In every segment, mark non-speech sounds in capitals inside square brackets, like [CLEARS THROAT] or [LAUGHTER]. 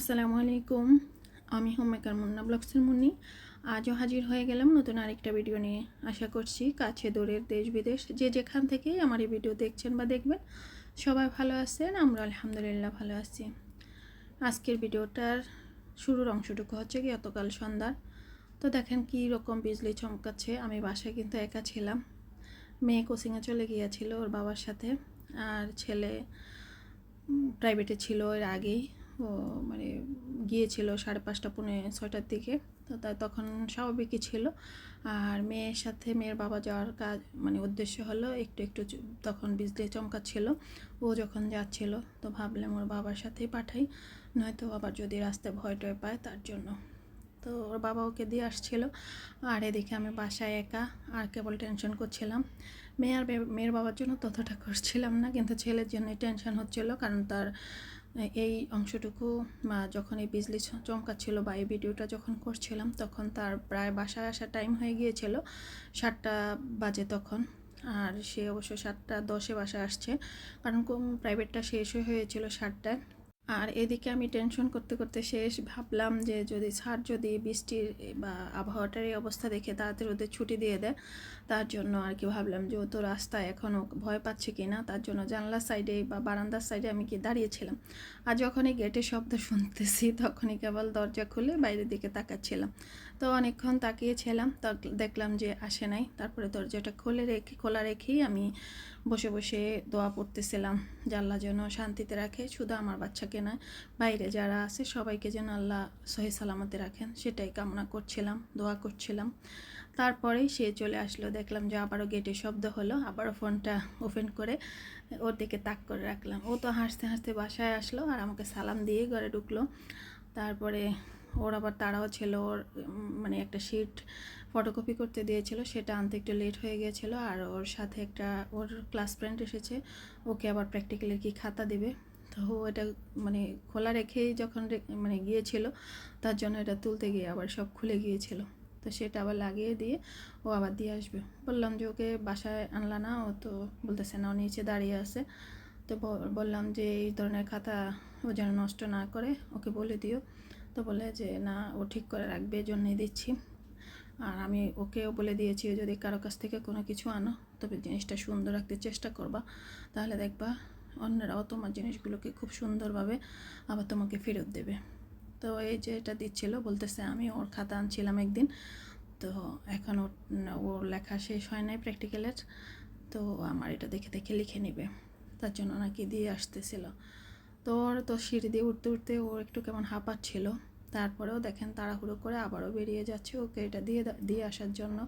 আসসালামু আলাইকুম। আমি হোমমেকার মুন্না ব্লগসের মুন্নি। আজও হাজির হয়ে গেলাম নতুন আরেকটা ভিডিও নিয়ে। আশা করছি কাছে দূরের দেশ বিদেশ যে যেখান থেকেই আমার এই ভিডিও দেখছেন বা দেখবেন, সবাই ভালো আছেন, আমরা আলহামদুলিল্লাহ ভালো আছি। আজকের ভিডিওটার শুরুর অংশটুকু হচ্ছে গতকাল সন্ধ্যার। তো দেখেন কী রকম বিজলি চমকাচ্ছে। আমি বাসায় কিন্তু একা ছিলাম। মেয়ে কোচিংয়ে চলে গিয়েছিল ওর বাবার সাথে। আর ছেলে প্রাইভেটে ছিল এর আগেই। মানে গিয়েছিল সাড়ে পাঁচটা, পৌনে ছয়টার দিকে। তো তাই তখন স্বাভাবিকই ছিল। আর মেয়ের সাথে মেয়ের বাবা যাওয়ার কাজ মানে উদ্দেশ্য হলো একটু একটু তখন বিজলি চমকাচ্ছিল। ও যখন যাচ্ছিল, তো ভাবলাম ওর বাবার সাথেই পাঠাই। নয়তো আবার যদি রাস্তায় ভয় টয় পায়, তার জন্য। তো ওর বাবা ওকে দিয়ে আসছিল। আর এদিকে আমি বাসায় একা, আর কেবল টেনশন করছিলাম। মেয়ে আর মেয়ের বাবার জন্য ততটা করছিলাম না, কিন্তু ছেলের জন্যই টেনশন হচ্ছিল, কারণ তার এই অংশটুকু মা যখন এই বিজলি চমকাচ্ছিল বা এই ভিডিওটা যখন করছিলাম, তখন তার প্রায় বাসায় আসার টাইম হয়ে গিয়েছিল সাতটা বাজে তখন। আর সে অবশ্য সাতটা দশে বাসায় আসছে, কারণ প্রাইভেটটা শেষ হয়ে হয়েছিল সাতটায়। আর এদিকে আমি টেনশন করতে করতে শেষ ভাবলাম যে যদি স্যার যদি বৃষ্টির বা আবহাওয়াটার এই অবস্থা দেখে তাড়াতাড়ি ওদের ছুটি দিয়ে দেয়, তার জন্য আর কি ভাবলাম যে ও তো রাস্তায় এখনও ভয় পাচ্ছে কি না তার জন্য জানলার সাইডে বা বারান্দার সাইডে আমি কি দাঁড়িয়েছিলাম। আর যখনই গেটের শব্দ শুনতেছি, তখনই কেবল দরজা খুলে বাইরের দিকে তাকাচ্ছিলাম। তো অনেকক্ষণ তাকিয়েছিলাম দেখলাম যে আসে নাই। তারপরে দরজাটা খুলে রেখে, খোলা রেখেই আমি বসে বসে দোয়া পড়তেছিলাম যে আল্লাহ যেন শান্তিতে রাখে, শুধু আমার বাচ্চাকে নয়, বাইরে যারা আছে সবাইকে যেন আল্লাহ সহি সালামতে রাখেন, সেটাই কামনা করছিলাম, দোয়া করছিলাম। তারপরেই সে চলে আসলো, দেখলাম যে আবারও গেটে শব্দ হলো, আবারও ফোনটা ওপেন করে ওর দিকে তাক করে রাখলাম। ও তো হাসতে হাসতে বাসায় আসলো আর আমাকে সালাম দিয়ে ঘরে ঢুকলো। তারপরে ওর আবার তারাও ছিল, ওর মানে একটা শিট ফটোকপি করতে দিয়েছিল, সেটা আনতে একটু লেট হয়ে গিয়েছিল, আর ওর সাথে একটা, ওর ক্লাস ফ্রেন্ড এসেছে, ওকে আবার প্র্যাকটিক্যালের কি খাতা দেবে? তো এটা মানে খোলা রেখেই যখন মানে গিয়েছিল, তার জন্য এটা তুলতে গিয়ে আবার সব খুলে গিয়েছিল। তো সেটা আবার লাগিয়ে দিয়ে ও আবার দিয়ে আসবে। বললাম যে ওকে বাসায় আনলা না, ও তো বলতেছে না, ও নিচে দাঁড়িয়ে আছে। তো বললাম যে এই ধরনের খাতা ও যেন নষ্ট না করে, ওকে বলে দিও। তো বলে যে, না, ও ঠিক করে রাখবে এই জন্যই দিচ্ছি। আর আমি ওকেও বলে দিয়েছি, যদি কারও কাছ থেকে কোনো কিছু আনো, তবে জিনিসটা সুন্দর রাখতে চেষ্টা করবা। তাহলে দেখবা, অন্যরাও তোমার জিনিসগুলোকে খুব সুন্দরভাবে আবার তোমাকে ফেরত দেবে। তো এই যে এটা দিচ্ছিল, বলতেছে, আমি ওর খাতা আনছিলাম একদিন। তো এখন ওর লেখা শেষ হয় নাই প্র্যাকটিক্যালের তো আমার এটা দেখে দেখে লিখে নেবে। তার জন্য নাকি দিয়ে আসতেছিল। তো ওর তো সিঁড়ি দিয়ে উঠতে উঠতে ও একটু কেমন হাঁপাচ্ছিল। তারপরেও দেখেন তাড়াহুড়ো করে আবারও বেরিয়ে যাচ্ছে ওকে এটা দিয়ে দিয়ে আসার জন্য।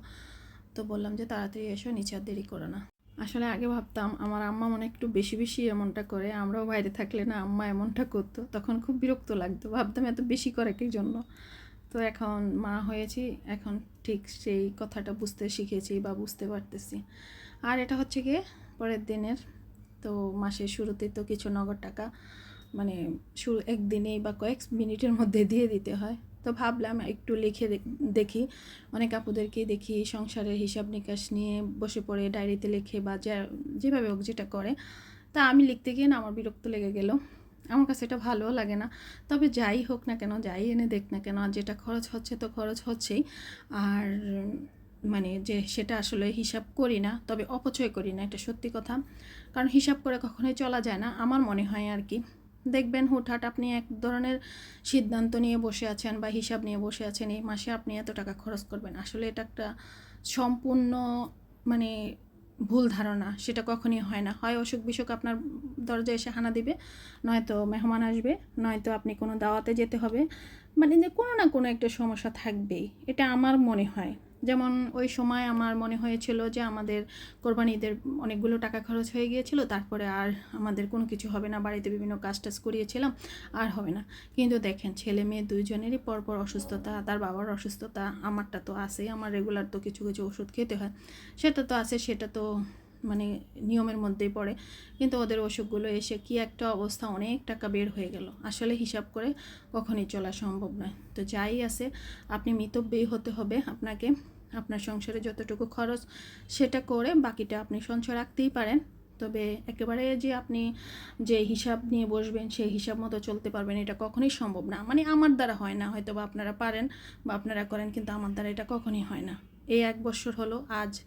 তো বললাম যে তাড়াতাড়ি এসো, নিচে আর দেরি করো না। আসলে আগে ভাবতাম আমার আম্মা মনে একটু বেশি বেশি এমনটা করে, আমরাও বাইরে থাকলে না আম্মা এমনটা করতো। তখন খুব বিরক্ত লাগতো, ভাবতাম এত বেশি করে কি জন্য। তো এখন মা হয়েছি, এখন ঠিক সেই কথাটা বুঝতে শিখেছি বা বুঝতে পারতেছি। আর এটা হচ্ছে গিয়ে পরের দিনের তো মাসের শুরুতে তো কিছু নগদ টাকা মানে শুরু একদিনেই বা কয়েক মিনিটের মধ্যে দিয়ে দিতে হয়। তো ভাবলাম একটু লিখে দেখি। অনেক আপুদেরকেই দেখি, সংসারের হিসাব নিকাশ নিয়ে বসে পড়ে, ডায়েরিতে লেখে বা যা, যেভাবে হোক যেটা করে। তা আমি লিখতে গিয়ে না আমার বিরক্ত লেগে গেল। আমার কাছে এটা ভালোও লাগে না। তবে যাই হোক না কেন, যাই এনে দেখ না কেন, আর যেটা খরচ হচ্ছে তো খরচ হচ্ছেই। আর মানে যে সেটা আসলে হিসাব করি না, তবে অপচয় করি না, এটা সত্যি কথা। কারণ হিসাব করে কখনোই চলা যায় না, আমার মনে হয় আর কি। দেখবেন হুটহাট আপনি এক ধরনের সিদ্ধান্ত নিয়ে বসে আছেন বা হিসাব নিয়ে বসে আছেন, এই মাসে আপনি এত টাকা খরচ করবেন। আসলে এটা একটা সম্পূর্ণ মানে ভুল ধারণা, সেটা কখনই হয় না। হয় অসুখ বিসুখ আপনার দরজায় এসে হানা দিবে, নয়তো মেহমান আসবে, নয়তো আপনি কোনো দাওয়াতে যেতে হবে। মানে যে কোনো না কোনো একটা সমস্যা থাকবেই, এটা আমার মনে হয়। যেমন ওই সময় আমার মনে হয়েছিল যে আমাদের কোরবানিদের অনেকগুলো টাকা খরচ হয়ে গিয়েছিল, তারপরে আর আমাদের কোনো কিছু হবে না। বাড়িতে বিভিন্ন কাজ টাজ করিয়েছিলাম, আর হবে না। কিন্তু দেখেন, ছেলে মেয়ে দুইজনেরই পরপর অসুস্থতা, তার বাবার অসুস্থতা, আমারটা তো আছেই, আমার রেগুলার তো কিছু কিছু ওষুধ খেতে হয়। সেটা তো আছে, সেটা তো মানে নিয়মের মধ্যেই পড়ে। কিন্তু ওদের অসুখগুলো এসে কি একটা অবস্থা, অনেক টাকা বের হয়ে গেল। আসলে হিসাব করে কখনই চলা সম্ভব নয়। তো যাই আছে, আপনি মিতব্যয়ী হতে হবে আপনাকে। আপনার সংসারে যতটুকু খরচ সেটা করে বাকিটা আপনি সঞ্চয় রাখতেই পারেন। তবে একেবারে যে আপনি যে হিসাব নিয়ে বসবেন সেই হিসাব মতো চলতে পারবেন এটা কখনোই সম্ভব না। মানে আমার দ্বারা হয় না হয়তো বা আপনারা পারেন বা আপনারা করেন কিন্তু আমার দ্বারা এটা কখনই হয় না। এই এক বছর হলো, আজ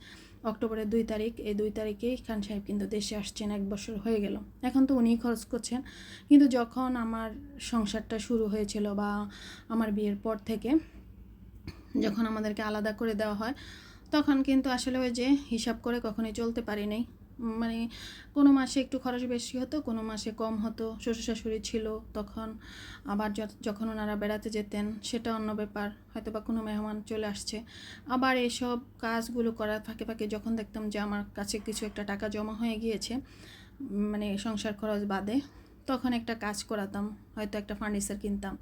অক্টোবরের দুই তারিখ, এই দুই তারিখেই খান সাহেব কিন্তু দেশে আসছেন, এক বছর হয়ে গেল। এখন তো উনিই খরচ করছেন। কিন্তু যখন আমার সংসারটা শুরু হয়েছিল বা আমার বিয়ের পর থেকে যখন আমাদেরকে আলাদা করে দেওয়া হয়, তখন কিন্তু আসলে ওই যে হিসাব করে কখনোই চলতে পারি নাই। মানে কোনো মাসে একটু খরচ বেশি হতো, কোনো মাসে কম হতো শ্বশুর শাশুড়ি ছিল, তখন আবার যখন ওনারা বেড়াতে যেতেন, সেটা অন্য ব্যাপার হয়তো বা কোনো মেহমান চলে আসছে। আবার এইসব কাজগুলো করার ফাঁকে ফাঁকে যখন দেখতাম যে আমার কাছে কিছু একটা টাকা জমা হয়ে গিয়েছে মানে সংসার খরচ বাদে তখন একটা কাজ করাতাম, হয়তো একটা ফার্নিচার কিনতাম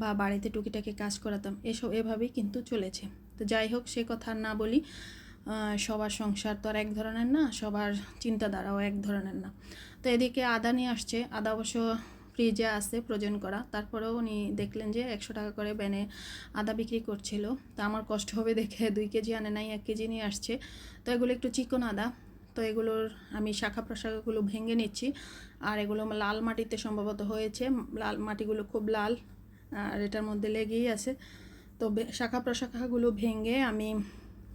বা বাড়িতে টুকিটাকি কাজ করাতাম, এসব এভাবেই কিন্তু চলেছে। তো যাই হোক, সে কথা না বলি সবার সংসার তো আর এক ধরনের না, সবার চিন্তাধারাও এক ধরনের না। তো এদিকে আদা নিয়ে আসছে, আদা অবশ্য ফ্রিজে আছে প্রয়োজন করা, তারপরেও উনি দেখলেন যে একশো টাকা করে ব্যানে আদা বিক্রি করছিল। তো আমার কষ্ট হবে দেখে, দুই কেজি আনে নাই, এক কেজি নিয়ে আসছে। তো এগুলো একটু চিকন আদা তো এগুলোর আমি শাখা প্রশাখাগুলো ভেঙে নিচ্ছি। আর এগুলো লাল মাটিতে সম্ভবত হয়েছে। লাল মাটিগুলো খুব লাল, আর এটার মধ্যে লেগেই আছে। তো শাখা প্রশাখাগুলো ভেঙে আমি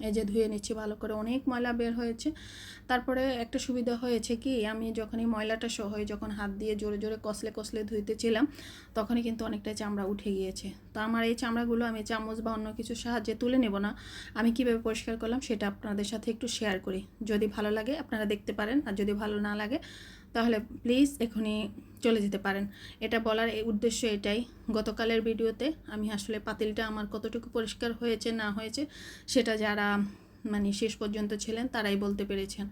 এই যে ধুয়ে নিচ্ছি, ভালো করে অনেক ময়লা বের হয়েছে। তারপরে একটা সুবিধা হয়েছে কি, আমি যখন এই ময়লাটা সহ যখন হাত দিয়ে জোরে জোরে কসলে কসলে ধুইতেছিলাম, তখনই কিন্তু অনেকটা চামড়া উঠে গিয়েছে। তো আমার এই চামড়াগুলো আমি চামচ বা অন্য কিছু সাহায্যে তুলে নেব না। আমি কীভাবে পরিষ্কার করলাম সেটা আপনাদের সাথে একটু শেয়ার করি। যদি ভালো লাগে আপনারা দেখতে পারেন, আর যদি ভালো না লাগে তাহলে প্লিজ এখনই চলে যেতে পারেন। এটা বলার এই উদ্দেশ্য এটাই। গতকালের ভিডিওতে আমি আসলে পাতিলটা আমার কতটুকু পরিষ্কার হয়েছে, না হয়েছে, সেটা যারা মানে শেষ পর্যন্ত ছিলেন তারাই বলতে পেরেছেন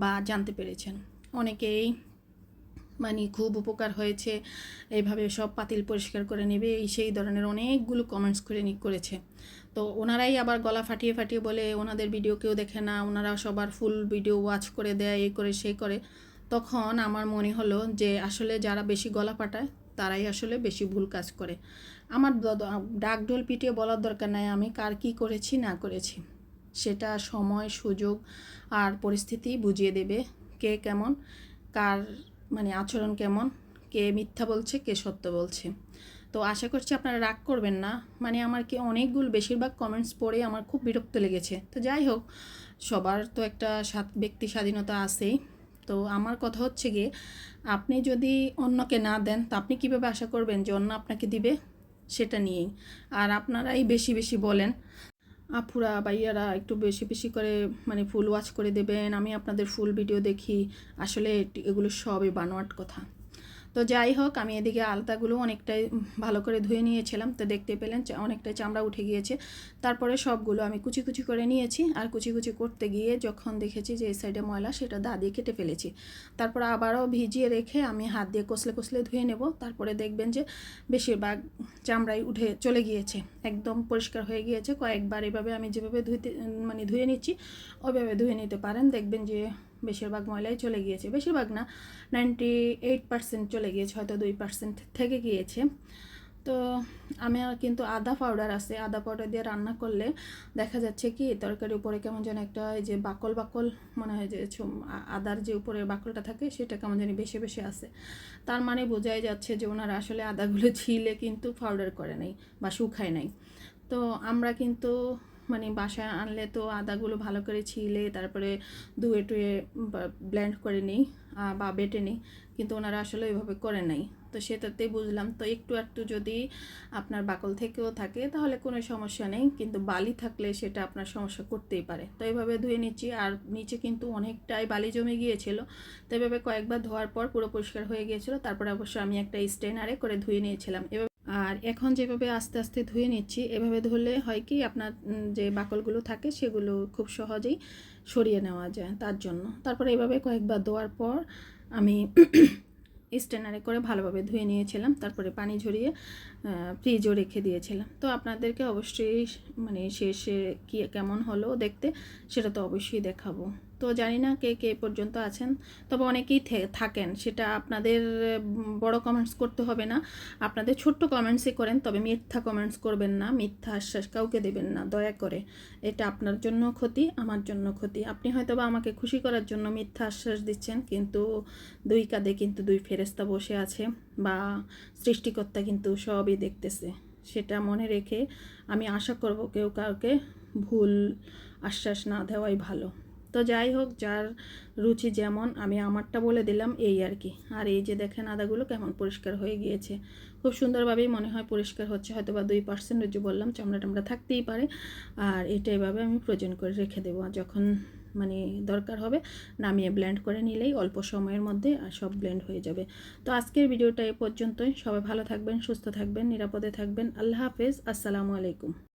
বা জানতে পেরেছেন। অনেকেই মানে খুব উপকার হয়েছে এইভাবে সব পাতিল পরিষ্কার করে নেবে, এই সেই ধরনের অনেকগুলো কমেন্টস করে করেছে। তো ওনারাই আবার গলা ফাটিয়ে ফাটিয়ে বলে, ওনাদের ভিডিও কেউ দেখে না, ওনারা সবার ফুল ভিডিও ওয়াচ করে দেয় এই করে সেই করে। তখন আমার মনে হলো যে আসলে যারা বেশি গলা পাটায় তারাই আসলে বেশি ভুল কাজ করে। আমার দ- দ- ডাক ঢোল পিটিয়ে বলার দরকার নাই, আমি কার কী করেছি, না করেছি। সেটা সময়, সুযোগ আর পরিস্থিতি বুঝিয়ে দেবে কে কেমন, কার মানে আচরণ কেমন, কে মিথ্যা বলছে, কে সত্য বলছে। তো আশা করছি আপনারা রাগ করবেন না। মানে আমার কি অনেকগুলো বেশিরভাগ কমেন্টস পড়ে আমার খুব বিরক্ত লেগেছে। তো যাই হোক, সবার তো একটা ব্যক্তি স্বাধীনতা আছেই। তো আমার কথা হচ্ছে গিয়ে, আপনি যদি অন্যকে না দেন, তো আপনি কীভাবে আশা করবেন যে অন্য আপনাকে দিবে? সেটা নিয়েই। আর আপনারাই বেশি বেশি বলেন, আপুরা বাইয়ারা একটু বেশি বেশি করে মানে ফুল ওয়াচ করে দেবেন, আমি আপনাদের ফুল ভিডিও দেখি। আসলে এগুলো সবই বানোয়াট কথা। তো যাই হোক, আমি এদিকে আলতাগুলো অনেকটাই ভালো করে ধুয়ে নিয়েছিলাম। তো দেখতে পেলেন অনেকটাই চামড়া উঠে গিয়েছে। তারপরে সবগুলো আমি কুচি কুচি করে নিয়েছি আর কুচি কুচি করতে গিয়ে যখন দেখেছি যে এই সাইডে ময়লা, সেটা দা দিয়ে কেটে ফেলেছি। তারপর আবারও ভিজিয়ে রেখে আমি হাত দিয়ে কষলে কষলে ধুয়ে নেব। তারপরে দেখবেন যে বেশিরভাগ চামড়াই উঠে চলে গিয়েছে, একদম পরিষ্কার হয়ে গিয়েছে। কয়েকবার এভাবে আমি যেভাবে ধুইতে মানে ধুয়ে নিচ্ছি, ওইভাবে ধুয়ে নিতে পারেন। দেখবেন যে বেশিরভাগ ময়লাই চলে গিয়েছে। বেশিরভাগ না নাইনটি এইট পার্সেন্ট চলে গিয়েছে, হয়তো দুই পার্সেন্ট থেকে গিয়েছে। তো আমি কিন্তু আদা পাউডার আছে, আদা পাউডার দিয়ে রান্না করলে দেখা যাচ্ছে কি, তরকারির উপরে কেমন যেন একটা এই যে বাকল বাকল মনে হয় যে আদার যে উপরে বাকলটা থাকে, সেটা কেমন যেন বেশি বেশি আছে। তার মানে বোঝাই যাচ্ছে যে ওনারা আসলে আদাগুলো ছিলে কিন্তু পাউডার করে নাই বা শুকায় নাই। তো আমরা কিন্তু মানে বাসায় আনলে তো আদাগুলো ভালো করে ছিলে, তারপরে ধুয়ে টুয়ে ব্লেন্ড করে নিই বা বেটে নিই, কিন্তু ওনারা আসলে ওইভাবে করে নাই। তো সেটাতেই বুঝলাম। তো একটু একটু যদি আপনার বাকল থেকেও থাকে, তাহলে কোনো সমস্যা নেই, কিন্তু বালি থাকলে সেটা আপনার সমস্যা করতেই পারে। তো এইভাবে ধুয়ে নিচ্ছি, আর নিচে কিন্তু অনেকটাই বালি জমে গিয়েছিল। তো এভাবে কয়েকবার ধোয়ার পর পুরো পরিষ্কার হয়ে গিয়েছিল, তারপরে অবশ্য আমি একটা স্টেনারে করে ধুয়ে নিয়েছিলাম। এভাবে আর এখন যেভাবে আস্তে আস্তে ধুয়ে নিচ্ছি, এভাবে ধুলে হয় কি আপনার যে বাকলগুলো থাকে সেগুলো খুব সহজেই সরিয়ে নেওয়া যায় তার জন্য। তারপরে এভাবে কয়েকবার ধোয়ার পর আমি [CLEARS THROAT] স্টেনারে করে ভালোভাবে ধুয়ে নিয়েছিলাম, তারপরে পানি ঝরিয়ে ফ্রিজও রেখে দিয়েছিলাম। তো আপনাদেরকে অবশ্যই মানে শেষে কি কেমন হলো দেখতে, সেটা তো অবশ্যই দেখাবো। তো জানি না কে কে পর্যন্ত আছেন, তবে অনেকেই থাকেন। সেটা আপনাদের বড় কমেন্টস করতে হবে না। আপনাদের ছোট্ট কমেন্টসই করেন, তবে মিথ্যা কমেন্টস করবেন না। মিথ্যা আশ্বাস কাউকে দেবেন না, দয়া করে। এটা আপনার জন্য ক্ষতি, আমার জন্য ক্ষতি। আপনি হয়তো বা আমাকে খুশি করার জন্য মিথ্যা আশ্বাস দিচ্ছেন, কিন্তু দুই কাঁধে কিন্তু দুই ফেরেস্তা বসে আছে, বা সৃষ্টিকর্তা কিন্তু সবই দেখতেছে। সেটা মনে রেখে আমি আশা করব কেউ কাউকে ভুল আশ্বাস না দেওয়াই ভালো। তো যাই হোক, যার রুচি যেমন, আমি আমারটা বলে দিলাম এই আর কি। আর এই যে দেখেন আদাগুলো কেমন পরিষ্কার হয়ে গিয়েছে। খুব সুন্দরভাবেই মনে হয় পরিষ্কার হচ্ছে হয়তো বা দুই পার্সেন্ট যে বললাম, চামড়া টামড়া থাকতেই পারে। আর এটা এভাবে আমি প্রয়োজন করে রেখে দেবো। যখন মানে দরকার হবে, নামিয়ে ব্লেন্ড করে নিলেই অল্প সময়ের মধ্যে আর সব ব্লেন্ড হয়ে যাবে। তো আজকের ভিডিওটা এ পর্যন্তই। সবাই ভালো থাকবেন, সুস্থ থাকবেন, নিরাপদে থাকবেন। আল্লাহ হাফেজ। আসসালামু আলাইকুম।